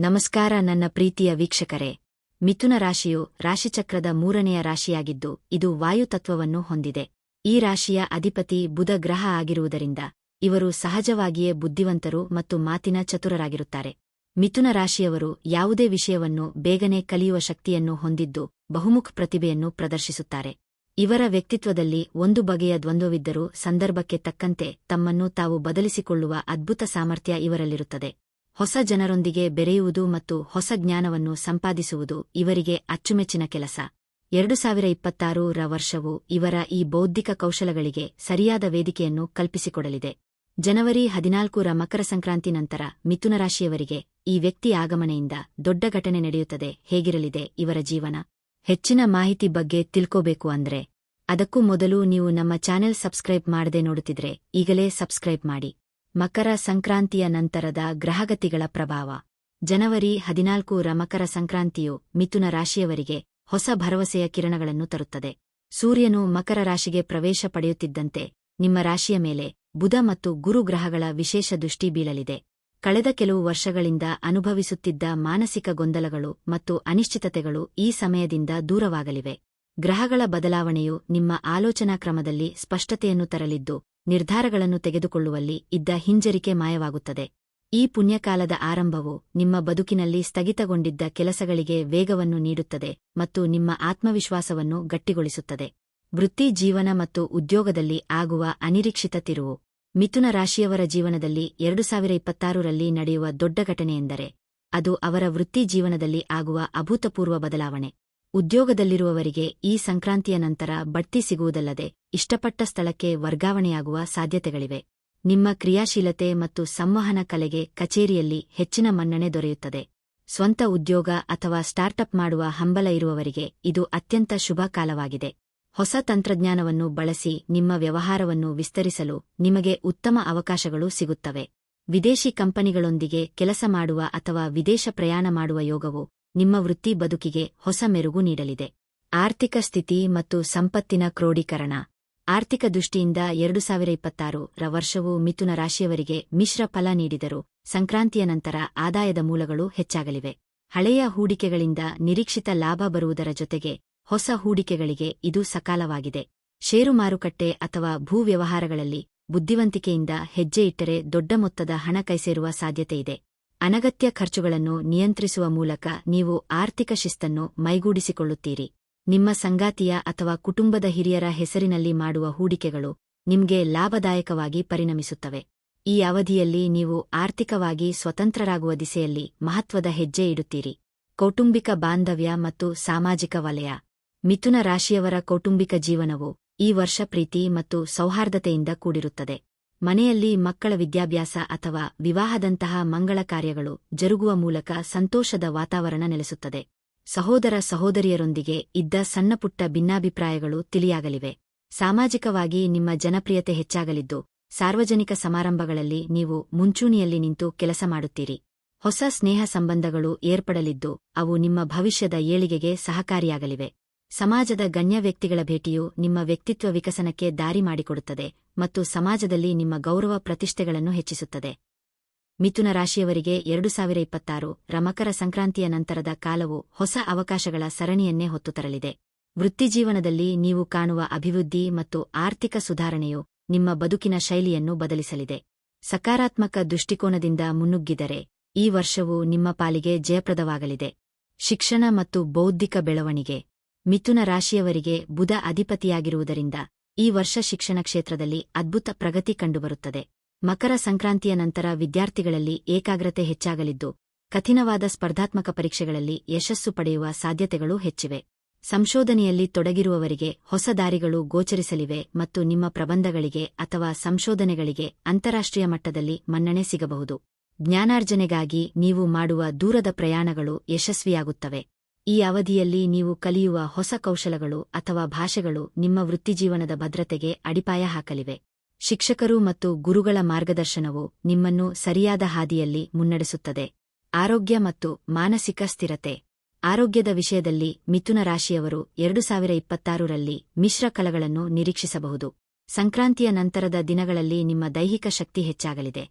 ನಮಸ್ಕಾರ ನನ್ನ ಪ್ರೀತಿಯ ವೀಕ್ಷಕರೇ. ಮಿಥುನ ರಾಶಿಯು ರಾಶಿಚಕ್ರದ ಮೂರನೆಯ ರಾಶಿಯಾಗಿದ್ದು, ಇದು ವಾಯುತತ್ವವನ್ನು ಹೊಂದಿದೆ. ಈ ರಾಶಿಯ ಅಧಿಪತಿ ಬುಧ ಗ್ರಹ ಆಗಿರುವುದರಿಂದ, ಇವರು ಸಹಜವಾಗಿಯೇ ಬುದ್ಧಿವಂತರು ಮತ್ತು ಮಾತಿನ ಚತುರರಾಗಿರುತ್ತಾರೆ. ಮಿಥುನ ರಾಶಿಯವರು ಯಾವುದೇ ವಿಷಯವನ್ನು ಬೇಗನೆ ಕಲಿಯುವ ಶಕ್ತಿಯನ್ನು ಹೊಂದಿದ್ದು, ಬಹುಮುಖ ಪ್ರತಿಭೆಯನ್ನು ಪ್ರದರ್ಶಿಸುತ್ತಾರೆ. ಇವರ ವ್ಯಕ್ತಿತ್ವದಲ್ಲಿ ಒಂದು ಬಗೆಯ ದ್ವಂದ್ವವಿದ್ದರೂ, ಸಂದರ್ಭಕ್ಕೆ ತಕ್ಕಂತೆ ತಮ್ಮನ್ನು ತಾವು ಬದಲಿಸಿಕೊಳ್ಳುವ ಅದ್ಭುತ ಸಾಮರ್ಥ್ಯ ಇವರಲ್ಲಿರುತ್ತದೆ. ಹೊಸ ಜನರೊಂದಿಗೆ ಬೆರೆಯುವುದು ಮತ್ತು ಹೊಸ ಜ್ಞಾನವನ್ನು ಸಂಪಾದಿಸುವುದು ಇವರಿಗೆ ಅಚ್ಚುಮೆಚ್ಚಿನ ಕೆಲಸ. ಎರಡು ಸಾವಿರ ಇಪ್ಪತ್ತಾರು ರ ವರ್ಷವು ಇವರ ಈ ಬೌದ್ಧಿಕ ಕೌಶಲಗಳಿಗೆ ಸರಿಯಾದ ವೇದಿಕೆಯನ್ನು ಕಲ್ಪಿಸಿಕೊಡಲಿದೆ. ಜನವರಿ ಹದಿನಾಲ್ಕು ರ ಮಕರ ಸಂಕ್ರಾಂತಿ ನಂತರ ಮಿಥುನ ರಾಶಿಯವರಿಗೆ ಈ ವ್ಯಕ್ತಿ ಆಗಮನೆಯಿಂದ ದೊಡ್ಡ ಘಟನೆ ನಡೆಯುತ್ತದೆ. ಹೇಗಿರಲಿದೆ ಇವರ ಜೀವನ? ಹೆಚ್ಚಿನ ಮಾಹಿತಿ ಬಗ್ಗೆ ತಿಳ್ಕೋಬೇಕು ಅಂದ್ರೆ, ಅದಕ್ಕೂ ಮೊದಲು ನೀವು ನಮ್ಮ ಚಾನೆಲ್ ಸಬ್ಸ್ಕ್ರೈಬ್ ಮಾಡದೆ ನೋಡುತ್ತಿದ್ರೆ ಈಗಲೇ ಸಬ್ಸ್ಕ್ರೈಬ್ ಮಾಡಿ. ಮಕರ ಸಂಕ್ರಾಂತಿಯ ನಂತರದ ಗ್ರಹಗತಿಗಳ ಪ್ರಭಾವ. ಜನವರಿ ಹದಿನಾಲ್ಕು ರ ಮಕರ ಸಂಕ್ರಾಂತಿಯು ಮಿಥುನ ರಾಶಿಯವರಿಗೆ ಹೊಸ ಭರವಸೆಯ ಕಿರಣಗಳನ್ನು ತರುತ್ತದೆ. ಸೂರ್ಯನು ಮಕರ ರಾಶಿಗೆ ಪ್ರವೇಶ ಪಡೆಯುತ್ತಿದ್ದಂತೆ ನಿಮ್ಮ ರಾಶಿಯ ಮೇಲೆ ಬುಧ ಮತ್ತು ಗುರು ಗ್ರಹಗಳ ವಿಶೇಷ ದೃಷ್ಟಿ ಬೀಳಲಿದೆ. ಕಳೆದ ಕೆಲವು ವರ್ಷಗಳಿಂದ ಅನುಭವಿಸುತ್ತಿದ್ದ ಮಾನಸಿಕ ಗೊಂದಲಗಳು ಮತ್ತು ಅನಿಶ್ಚಿತತೆಗಳು ಈ ಸಮಯದಿಂದ ದೂರವಾಗಲಿವೆ. ಗ್ರಹಗಳ ಬದಲಾವಣೆಯು ನಿಮ್ಮ ಆಲೋಚನಾ ಕ್ರಮದಲ್ಲಿ ಸ್ಪಷ್ಟತೆಯನ್ನು ತರಲಿದ್ದು ನಿರ್ಧಾರಗಳನ್ನು ತೆಗೆದುಕೊಳ್ಳುವಲ್ಲಿ ಇದ್ದ ಹಿಂಜರಿಕೆ ಮಾಯವಾಗುತ್ತದೆ. ಈ ಪುಣ್ಯಕಾಲದ ಆರಂಭವು ನಿಮ್ಮ ಬದುಕಿನಲ್ಲಿ ಸ್ಥಗಿತಗೊಂಡಿದ್ದ ಕೆಲಸಗಳಿಗೆ ವೇಗವನ್ನು ನೀಡುತ್ತದೆ ಮತ್ತು ನಿಮ್ಮ ಆತ್ಮವಿಶ್ವಾಸವನ್ನು ಗಟ್ಟಿಗೊಳಿಸುತ್ತದೆ. ವೃತ್ತಿ ಜೀವನ ಮತ್ತು ಉದ್ಯೋಗದಲ್ಲಿ ಆಗುವ ಅನಿರೀಕ್ಷಿತ ತಿರುವು. ಮಿಥುನ ರಾಶಿಯವರ ಜೀವನದಲ್ಲಿ ಎರಡು ಸಾವಿರ ಇಪ್ಪತ್ತಾರರಲ್ಲಿ ನಡೆಯುವ ದೊಡ್ಡ ಘಟನೆಯೆಂದರೆ, ಅದು ಅವರ ವೃತ್ತಿ ಜೀವನದಲ್ಲಿ ಆಗುವ ಅಭೂತಪೂರ್ವ ಬದಲಾವಣೆ. ಉದ್ಯೋಗದಲ್ಲಿರುವವರಿಗೆ ಈ ಸಂಕ್ರಾಂತಿಯ ನಂತರ ಬಡ್ತಿ ಸಿಗುವುದಲ್ಲದೆ ಇಷ್ಟಪಟ್ಟ ಸ್ಥಳಕ್ಕೆ ವರ್ಗಾವಣೆಯಾಗುವ ಸಾಧ್ಯತೆಗಳಿವೆ. ನಿಮ್ಮ ಕ್ರಿಯಾಶೀಲತೆ ಮತ್ತು ಸಂವಹನ ಕಲೆಗೆ ಕಚೇರಿಯಲ್ಲಿ ಹೆಚ್ಚಿನ ಮನ್ನಣೆ ದೊರೆಯುತ್ತದೆ. ಸ್ವಂತ ಉದ್ಯೋಗ ಅಥವಾ ಸ್ಟಾರ್ಟ್ಅಪ್ ಮಾಡುವ ಹಂಬಲ ಇರುವವರಿಗೆ ಇದು ಅತ್ಯಂತ ಶುಭ ಕಾಲವಾಗಿದೆ. ಹೊಸ ತಂತ್ರಜ್ಞಾನವನ್ನು ಬಳಸಿ ನಿಮ್ಮ ವ್ಯವಹಾರವನ್ನು ವಿಸ್ತರಿಸಲು ನಿಮಗೆ ಉತ್ತಮ ಅವಕಾಶಗಳು ಸಿಗುತ್ತವೆ. ವಿದೇಶಿ ಕಂಪನಿಗಳೊಂದಿಗೆ ಕೆಲಸ ಮಾಡುವ ಅಥವಾ ವಿದೇಶ ಪ್ರಯಾಣ ಮಾಡುವ ಯೋಗವು ನಿಮ್ಮ ವೃತ್ತಿ ಬದುಕಿಗೆ ಹೊಸ ಮೆರುಗು ನೀಡಲಿದೆ. ಆರ್ಥಿಕ ಸ್ಥಿತಿ ಮತ್ತು ಸಂಪತ್ತಿನ ಕ್ರೋಢೀಕರಣ ಆರ್ಥಿಕ ದೃಷ್ಟಿಯಿಂದ ಎರಡು ಸಾವಿರ ಇಪ್ಪತ್ತಾರು ರ ವರ್ಷವು ಮಿಥುನ ರಾಶಿಯವರಿಗೆ ಮಿಶ್ರ ಫಲ ನೀಡಿದರು ಸಂಕ್ರಾಂತಿಯ ನಂತರ ಆದಾಯದ ಮೂಲಗಳು ಹೆಚ್ಚಾಗಲಿವೆ. ಹಳೆಯ ಹೂಡಿಕೆಗಳಿಂದ ನಿರೀಕ್ಷಿತ ಲಾಭ ಬರುವುದರ ಜೊತೆಗೆ ಹೊಸ ಹೂಡಿಕೆಗಳಿಗೆ ಇದು ಸಕಾಲವಾಗಿದೆ. ಷೇರು ಮಾರುಕಟ್ಟೆ ಅಥವಾ ಭೂ ವ್ಯವಹಾರಗಳಲ್ಲಿ ಬುದ್ಧಿವಂತಿಕೆಯಿಂದ ಹೆಜ್ಜೆ ಇಟ್ಟರೆ ದೊಡ್ಡ ಮೊತ್ತದ ಹಣ ಕೈಸೇರುವ ಸಾಧ್ಯತೆಯಿದೆ ಅನಗತ್ಯ ಖರ್ಚುಗಳನ್ನು ನಿಯಂತ್ರಿಸುವ ಮೂಲಕ ನೀವು ಆರ್ಥಿಕ ಶಿಸ್ತನ್ನು ಮೈಗೂಡಿಸಿಕೊಳ್ಳುತ್ತೀರಿ. ನಿಮ್ಮ ಸಂಗಾತಿಯ ಅಥವಾ ಕುಟುಂಬದ ಹಿರಿಯರ ಹೆಸರಿನಲ್ಲಿ ಮಾಡುವ ಹೂಡಿಕೆಗಳು ನಿಮಗೆ ಲಾಭದಾಯಕವಾಗಿ ಪರಿಣಮಿಸುತ್ತವೆ. ಈ ಅವಧಿಯಲ್ಲಿ ನೀವು ಆರ್ಥಿಕವಾಗಿ ಸ್ವತಂತ್ರರಾಗುವ ದಿಸೆಯಲ್ಲಿ ಮಹತ್ವದ ಹೆಜ್ಜೆ ಇಡುತ್ತೀರಿ. ಕೌಟುಂಬಿಕ ಬಾಂಧವ್ಯ ಮತ್ತು ಸಾಮಾಜಿಕ ವಲಯ. ಮಿಥುನ ರಾಶಿಯವರ ಕೌಟುಂಬಿಕ ಜೀವನವು ಈ ವರ್ಷ ಪ್ರೀತಿ ಮತ್ತು ಸೌಹಾರ್ದತೆಯಿಂದ ಕೂಡಿರುತ್ತದೆ. ಮನೆಯಲ್ಲಿ ಮಕ್ಕಳ ವಿದ್ಯಾಭ್ಯಾಸ ಅಥವಾ ವಿವಾಹದಂತಹ ಮಂಗಳ ಕಾರ್ಯಗಳು ಜರುಗುವ ಮೂಲಕ ಸಂತೋಷದ ವಾತಾವರಣ ನೆಲೆಸುತ್ತದೆ. ಸಹೋದರ ಸಹೋದರಿಯರೊಂದಿಗೆ ಇದ್ದ ಸಣ್ಣಪುಟ್ಟ ಭಿನ್ನಾಭಿಪ್ರಾಯಗಳು ತಿಳಿಯಾಗಲಿವೆ. ಸಾಮಾಜಿಕವಾಗಿ ನಿಮ್ಮ ಜನಪ್ರಿಯತೆ ಹೆಚ್ಚಾಗಲಿದ್ದು, ಸಾರ್ವಜನಿಕ ಸಮಾರಂಭಗಳಲ್ಲಿ ನೀವು ಮುಂಚೂಣಿಯಲ್ಲಿ ನಿಂತು ಕೆಲಸ ಮಾಡುತ್ತೀರಿ. ಹೊಸ ಸ್ನೇಹ ಸಂಬಂಧಗಳು ಏರ್ಪಡಲಿದ್ದು, ಅವು ನಿಮ್ಮ ಭವಿಷ್ಯದ ಏಳಿಗೆಗೆ ಸಹಕಾರಿಯಾಗಲಿವೆ. ಸಮಾಜದ ಗಣ್ಯ ವ್ಯಕ್ತಿಗಳ ಭೇಟಿಯು ನಿಮ್ಮ ವ್ಯಕ್ತಿತ್ವ ವಿಕಸನಕ್ಕೆ ದಾರಿ ಮಾಡಿಕೊಡುತ್ತದೆ ಮತ್ತು ಸಮಾಜದಲ್ಲಿ ನಿಮ್ಮ ಗೌರವ ಪ್ರತಿಷ್ಠೆಗಳನ್ನು ಹೆಚ್ಚಿಸುತ್ತದೆ. ಮಿಥುನ ರಾಶಿಯವರಿಗೆ ಎರಡು ಸಾವಿರ ಇಪ್ಪತ್ತಾರು, ರಮಕರ ಸಂಕ್ರಾಂತಿಯ ನಂತರದ ಕಾಲವು ಹೊಸ ಅವಕಾಶಗಳ ಸರಣಿಯನ್ನೇ ಹೊತ್ತು ತರಲಿದೆ. ವೃತ್ತಿಜೀವನದಲ್ಲಿ ನೀವು ಕಾಣುವ ಅಭಿವೃದ್ಧಿ ಮತ್ತು ಆರ್ಥಿಕ ಸುಧಾರಣೆಯು ನಿಮ್ಮ ಬದುಕಿನ ಶೈಲಿಯನ್ನು ಬದಲಿಸಲಿದೆ. ಸಕಾರಾತ್ಮಕ ದೃಷ್ಟಿಕೋನದಿಂದ ಮುನ್ನುಗ್ಗಿದರೆ ಈ ವರ್ಷವು ನಿಮ್ಮ ಪಾಲಿಗೆ ಜಯಪ್ರದವಾಗಲಿದೆ. ಶಿಕ್ಷಣ ಮತ್ತು ಬೌದ್ಧಿಕ ಬೆಳವಣಿಗೆ. ಮಿಥುನ ರಾಶಿಯವರಿಗೆ ಬುಧ ಅಧಿಪತಿಯಾಗಿರುವುದರಿಂದ ಈ ವರ್ಷ ಶಿಕ್ಷಣ ಕ್ಷೇತ್ರದಲ್ಲಿ ಅದ್ಭುತ ಪ್ರಗತಿ ಕಂಡುಬರುತ್ತದೆ. ಮಕರ ಸಂಕ್ರಾಂತಿಯ ನಂತರ ವಿದ್ಯಾರ್ಥಿಗಳಲ್ಲಿ ಏಕಾಗ್ರತೆ ಹೆಚ್ಚಾಗಲಿದ್ದು, ಕಠಿಣವಾದ ಸ್ಪರ್ಧಾತ್ಮಕ ಪರೀಕ್ಷೆಗಳಲ್ಲಿ ಯಶಸ್ಸು ಪಡೆಯುವ ಸಾಧ್ಯತೆಗಳು ಹೆಚ್ಚಿವೆ. ಸಂಶೋಧನೆಯಲ್ಲಿ ತೊಡಗಿರುವವರಿಗೆ ಹೊಸ ದಾರಿಗಳು ಗೋಚರಿಸಲಿವೆ ಮತ್ತು ನಿಮ್ಮ ಪ್ರಬಂಧಗಳಿಗೆ ಅಥವಾ ಸಂಶೋಧನೆಗಳಿಗೆ ಅಂತಾರಾಷ್ಟ್ರೀಯ ಮಟ್ಟದಲ್ಲಿ ಮನ್ನಣೆ ಸಿಗಬಹುದು. ಜ್ಞಾನಾರ್ಜನೆಗಾಗಿ ನೀವು ಮಾಡುವ ದೂರದ ಪ್ರಯಾಣಗಳು ಯಶಸ್ವಿಯಾಗುತ್ತವೆ. ಈ ಅವಧಿಯಲ್ಲಿ ನೀವು ಕಲಿಯುವ ಹೊಸ ಕೌಶಲಗಳು ಅಥವಾ ಭಾಷೆಗಳು ನಿಮ್ಮ ವೃತ್ತಿಜೀವನದ ಭದ್ರತೆಗೆ ಅಡಿಪಾಯ ಹಾಕಲಿವೆ. ಶಿಕ್ಷಕರು ಮತ್ತು ಗುರುಗಳ ಮಾರ್ಗದರ್ಶನವು ನಿಮ್ಮನ್ನು ಸರಿಯಾದ ಹಾದಿಯಲ್ಲಿ ಮುನ್ನಡೆಸುತ್ತದೆ. ಆರೋಗ್ಯ ಮತ್ತು ಮಾನಸಿಕ ಸ್ಥಿರತೆ. ಆರೋಗ್ಯದ ವಿಷಯದಲ್ಲಿ ಮಿಥುನ ರಾಶಿಯವರು ಎರಡು ಸಾವಿರ ಇಪ್ಪತ್ತಾರರಲ್ಲಿ ಮಿಶ್ರ ಕಲಗಳನ್ನು ನಿರೀಕ್ಷಿಸಬಹುದು. ಸಂಕ್ರಾಂತಿಯ ನಂತರದ ದಿನಗಳಲ್ಲಿ ನಿಮ್ಮ ದೈಹಿಕ ಶಕ್ತಿ ಹೆಚ್ಚಾಗಲಿದೆ.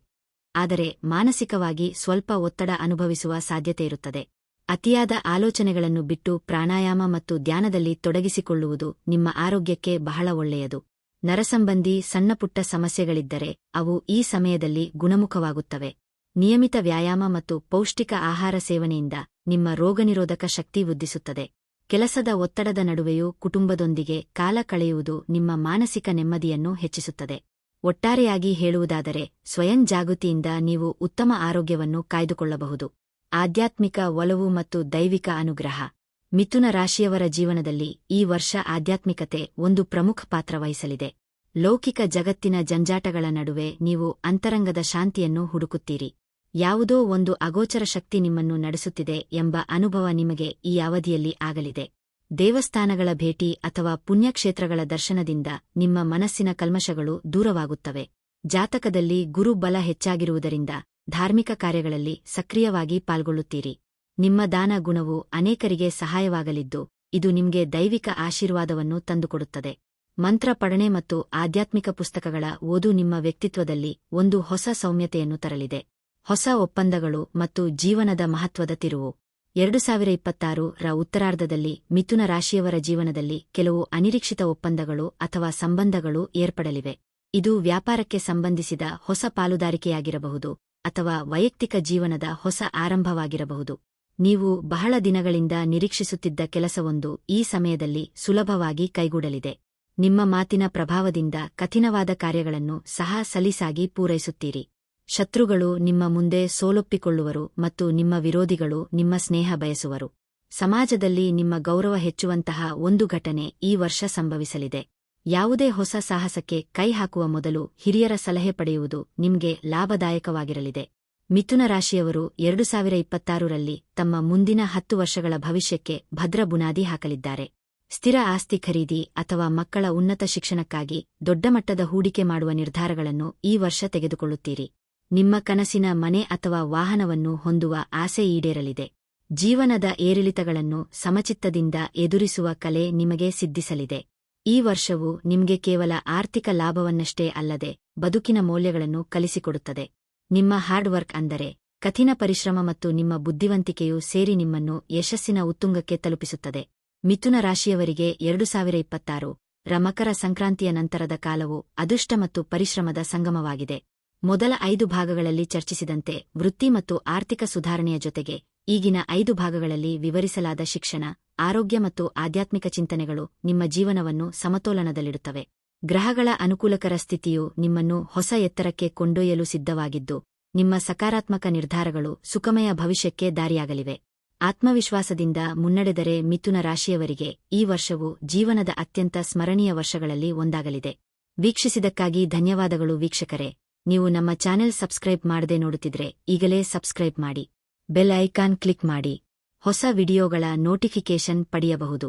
ಆದರೆ ಮಾನಸಿಕವಾಗಿ ಸ್ವಲ್ಪ ಒತ್ತಡ ಅನುಭವಿಸುವ ಸಾಧ್ಯತೆಯಿರುತ್ತದೆ ಅತಿಯಾದ ಆಲೋಚನೆಗಳನ್ನು ಬಿಟ್ಟು ಪ್ರಾಣಾಯಾಮ ಮತ್ತು ಧ್ಯಾನದಲ್ಲಿ ತೊಡಗಿಸಿಕೊಳ್ಳುವುದು ನಿಮ್ಮ ಆರೋಗ್ಯಕ್ಕೆ ಬಹಳ ಒಳ್ಳೆಯದು. ನರಸಂಬಂಧಿ ಸಣ್ಣಪುಟ್ಟ ಸಮಸ್ಯೆಗಳಿದ್ದರೆ ಅವು ಈ ಸಮಯದಲ್ಲಿ ಗುಣಮುಖವಾಗುತ್ತವೆ. ನಿಯಮಿತ ವ್ಯಾಯಾಮ ಮತ್ತು ಪೌಷ್ಟಿಕ ಆಹಾರ ಸೇವನೆಯಿಂದ ನಿಮ್ಮ ರೋಗನಿರೋಧಕ ಶಕ್ತಿ ವೃದ್ಧಿಸುತ್ತದೆ. ಕೆಲಸದ ಒತ್ತಡದ ನಡುವೆಯೂ ಕುಟುಂಬದೊಂದಿಗೆ ಕಾಲ ಕಳೆಯುವುದು ನಿಮ್ಮ ಮಾನಸಿಕ ನೆಮ್ಮದಿಯನ್ನು ಹೆಚ್ಚಿಸುತ್ತದೆ. ಒಟ್ಟಾರೆಯಾಗಿ ಹೇಳುವುದಾದರೆ ಸ್ವಯಂ ಜಾಗೃತಿಯಿಂದ ನೀವು ಉತ್ತಮ ಆರೋಗ್ಯವನ್ನು ಕಾಯ್ದುಕೊಳ್ಳಬಹುದು. ಆಧ್ಯಾತ್ಮಿಕ ಒಲವು ಮತ್ತು ದೈವಿಕ ಅನುಗ್ರಹ. ಮಿಥುನ ರಾಶಿಯವರ ಜೀವನದಲ್ಲಿ ಈ ವರ್ಷ ಆಧ್ಯಾತ್ಮಿಕತೆ ಒಂದು ಪ್ರಮುಖ ಪಾತ್ರ ವಹಿಸಲಿದೆ. ಲೌಕಿಕ ಜಗತ್ತಿನ ಜಂಜಾಟಗಳ ನಡುವೆ ನೀವು ಅಂತರಂಗದ ಶಾಂತಿಯನ್ನು ಹುಡುಕುತ್ತೀರಿ. ಯಾವುದೋ ಒಂದು ಅಗೋಚರ ಶಕ್ತಿ ನಿಮ್ಮನ್ನು ನಡೆಸುತ್ತಿದೆ ಎಂಬ ಅನುಭವ ನಿಮಗೆ ಈ ಅವಧಿಯಲ್ಲಿ ಆಗಲಿದೆ. ದೇವಸ್ಥಾನಗಳ ಭೇಟಿ ಅಥವಾ ಪುಣ್ಯಕ್ಷೇತ್ರಗಳ ದರ್ಶನದಿಂದ ನಿಮ್ಮ ಮನಸ್ಸಿನ ಕಲ್ಮಶಗಳು ದೂರವಾಗುತ್ತವೆ. ಜಾತಕದಲ್ಲಿ ಗುರು ಬಲ ಹೆಚ್ಚಾಗಿರುವುದರಿಂದ ಧಾರ್ಮಿಕ ಕಾರ್ಯಗಳಲ್ಲಿ ಸಕ್ರಿಯವಾಗಿ ಪಾಲ್ಗೊಳ್ಳುತ್ತೀರಿ. ನಿಮ್ಮ ದಾನ ಗುಣವು ಅನೇಕರಿಗೆ ಸಹಾಯವಾಗಲಿದ್ದು, ಇದು ನಿಮಗೆ ದೈವಿಕ ಆಶೀರ್ವಾದವನ್ನು ತಂದುಕೊಡುತ್ತದೆ. ಮಂತ್ರ ಪಠಣೆ ಮತ್ತು ಆಧ್ಯಾತ್ಮಿಕ ಪುಸ್ತಕಗಳ ಓದು ನಿಮ್ಮ ವ್ಯಕ್ತಿತ್ವದಲ್ಲಿ ಒಂದು ಹೊಸ ಸೌಮ್ಯತೆಯನ್ನು ತರಲಿದೆ. ಹೊಸ ಒಪ್ಪಂದಗಳು ಮತ್ತು ಜೀವನದ ಮಹತ್ವದ ತಿರುವು. ಎರಡು ಸಾವಿರ ಇಪ್ಪತ್ತಾರು ರ ಉತ್ತರಾರ್ಧದಲ್ಲಿ ಮಿಥುನ ರಾಶಿಯವರ ಜೀವನದಲ್ಲಿ ಕೆಲವು ಅನಿರೀಕ್ಷಿತ ಒಪ್ಪಂದಗಳು ಅಥವಾ ಸಂಬಂಧಗಳು ಏರ್ಪಡಲಿವೆ. ಇದು ವ್ಯಾಪಾರಕ್ಕೆ ಸಂಬಂಧಿಸಿದ ಹೊಸ ಪಾಲುದಾರಿಕೆಯಾಗಿರಬಹುದು. ಅಥವಾ ವೈಯಕ್ತಿಕ ಜೀವನದ ಹೊಸ ಆರಂಭವಾಗಿರಬಹುದು. ನೀವು ಬಹಳ ದಿನಗಳಿಂದ ನಿರೀಕ್ಷಿಸುತ್ತಿದ್ದ ಕೆಲಸವೊಂದು ಈ ಸಮಯದಲ್ಲಿ ಸುಲಭವಾಗಿ ಕೈಗೂಡಲಿದೆ. ನಿಮ್ಮ ಮಾತಿನ ಪ್ರಭಾವದಿಂದ ಕಠಿಣವಾದ ಕಾರ್ಯಗಳನ್ನು ಸಹ ಸಲೀಸಾಗಿ ಪೂರೈಸುತ್ತೀರಿ. ಶತ್ರುಗಳು ನಿಮ್ಮ ಮುಂದೆ ಸೋಲೊಪ್ಪಿಕೊಳ್ಳುವರು ಮತ್ತು ನಿಮ್ಮ ವಿರೋಧಿಗಳು ನಿಮ್ಮ ಸ್ನೇಹ ಬಯಸುವರು. ಸಮಾಜದಲ್ಲಿ ನಿಮ್ಮ ಗೌರವ ಹೆಚ್ಚುವಂತಹ ಒಂದು ಘಟನೆ ಈ ವರ್ಷ ಸಂಭವಿಸಲಿದೆ. ಯಾವುದೇ ಹೊಸ ಸಾಹಸಕ್ಕೆ ಕೈ ಹಾಕುವ ಮೊದಲು ಹಿರಿಯರ ಸಲಹೆ ಪಡೆಯುವುದು ನಿಮ್ಗೆ ಲಾಭದಾಯಕವಾಗಿರಲಿದೆ. ಮಿಥುನ ರಾಶಿಯವರು ಎರಡು ಸಾವಿರ ಇಪ್ಪತ್ತಾರರಲ್ಲಿ ತಮ್ಮ ಮುಂದಿನ ಹತ್ತು ವರ್ಷಗಳ ಭವಿಷ್ಯಕ್ಕೆ ಭದ್ರ ಬುನಾದಿ ಹಾಕಲಿದ್ದಾರೆ. ಸ್ಥಿರ ಆಸ್ತಿ ಖರೀದಿ ಅಥವಾ ಮಕ್ಕಳ ಉನ್ನತ ಶಿಕ್ಷಣಕ್ಕಾಗಿ ದೊಡ್ಡ ಮಟ್ಟದ ಹೂಡಿಕೆ ಮಾಡುವ ನಿರ್ಧಾರಗಳನ್ನು ಈ ವರ್ಷ ತೆಗೆದುಕೊಳ್ಳುತ್ತೀರಿ. ನಿಮ್ಮ ಕನಸಿನ ಮನೆ ಅಥವಾ ವಾಹನವನ್ನು ಹೊಂದುವ ಆಸೆ ಈಡೇರಲಿದೆ. ಜೀವನದ ಏರಿಳಿತಗಳನ್ನು ಸಮಚಿತ್ತದಿಂದ ಎದುರಿಸುವ ಕಲೆ ನಿಮಗೆ ಸಿದ್ಧಿಸಲಿದೆ. ಈ ವರ್ಷವು ನಿಮಗೆ ಕೇವಲ ಆರ್ಥಿಕ ಲಾಭವನ್ನಷ್ಟೇ ಅಲ್ಲದೆ ಬದುಕಿನ ಮೌಲ್ಯಗಳನ್ನು ಕಲಿಸಿಕೊಡುತ್ತದೆ. ನಿಮ್ಮ ಹಾರ್ಡ್ ವರ್ಕ್ ಅಂದರೆ ಕಠಿಣ ಪರಿಶ್ರಮ ಮತ್ತು ನಿಮ್ಮ ಬುದ್ಧಿವಂತಿಕೆಯು ಸೇರಿ ನಿಮ್ಮನ್ನು ಯಶಸ್ಸಿನ ಉತ್ತುಂಗಕ್ಕೆ ತಲುಪಿಸುತ್ತದೆ. ಮಿಥುನ ರಾಶಿಯವರಿಗೆ ಎರಡು ಸಾವಿರ ಇಪ್ಪತ್ತಾರು ರ ಮಕರ ಸಂಕ್ರಾಂತಿಯ ನಂತರದ ಕಾಲವು ಅದೃಷ್ಟ ಮತ್ತು ಪರಿಶ್ರಮದ ಸಂಗಮವಾಗಿದೆ. ಮೊದಲ ಐದು ಭಾಗಗಳಲ್ಲಿ ಚರ್ಚಿಸಿದಂತೆ ವೃತ್ತಿ ಮತ್ತು ಆರ್ಥಿಕ ಸುಧಾರಣೆಯ ಜೊತೆಗೆ ಈಗಿನ ಐದು ಭಾಗಗಳಲ್ಲಿ ವಿವರಿಸಲಾದ ಶಿಕ್ಷಣ, ಆರೋಗ್ಯ ಮತ್ತು ಆಧ್ಯಾತ್ಮಿಕ ಚಿಂತನೆಗಳು ನಿಮ್ಮ ಜೀವನವನ್ನು ಸಮತೋಲನದಲ್ಲಿಡುತ್ತವೆ. ಗ್ರಹಗಳ ಅನುಕೂಲಕರ ಸ್ಥಿತಿಯು ನಿಮ್ಮನ್ನು ಹೊಸ ಎತ್ತರಕ್ಕೆ ಕೊಂಡೊಯ್ಯಲು ಸಿದ್ಧವಾಗಿದ್ದು, ನಿಮ್ಮ ಸಕಾರಾತ್ಮಕ ನಿರ್ಧಾರಗಳು ಸುಖಮಯ ಭವಿಷ್ಯಕ್ಕೆ ದಾರಿಯಾಗಲಿವೆ. ಆತ್ಮವಿಶ್ವಾಸದಿಂದ ಮುನ್ನಡೆದರೆ ಮಿಥುನ ರಾಶಿಯವರಿಗೆ ಈ ವರ್ಷವು ಜೀವನದ ಅತ್ಯಂತ ಸ್ಮರಣೀಯ ವರ್ಷಗಳಲ್ಲಿ ಒಂದಾಗಲಿದೆ. ವೀಕ್ಷಿಸಿದಕ್ಕಾಗಿ ಧನ್ಯವಾದಗಳು ವೀಕ್ಷಕರೇ. ನೀವು ನಮ್ಮ ಚಾನೆಲ್ ಸಬ್ಸ್ಕ್ರೈಬ್ ಮಾಡದೆ ನೋಡುತ್ತಿದ್ರೆ ಈಗಲೇ ಸಬ್ಸ್ಕ್ರೈಬ್ ಮಾಡಿ, ಬೆಲ್ ಐಕಾನ್ ಕ್ಲಿಕ್ ಮಾಡಿ, ಹೊಸ ವಿಡಿಯೋಗಳ ನೋಟಿಫಿಕೇಷನ್ ಪಡೆಯಬಹುದು.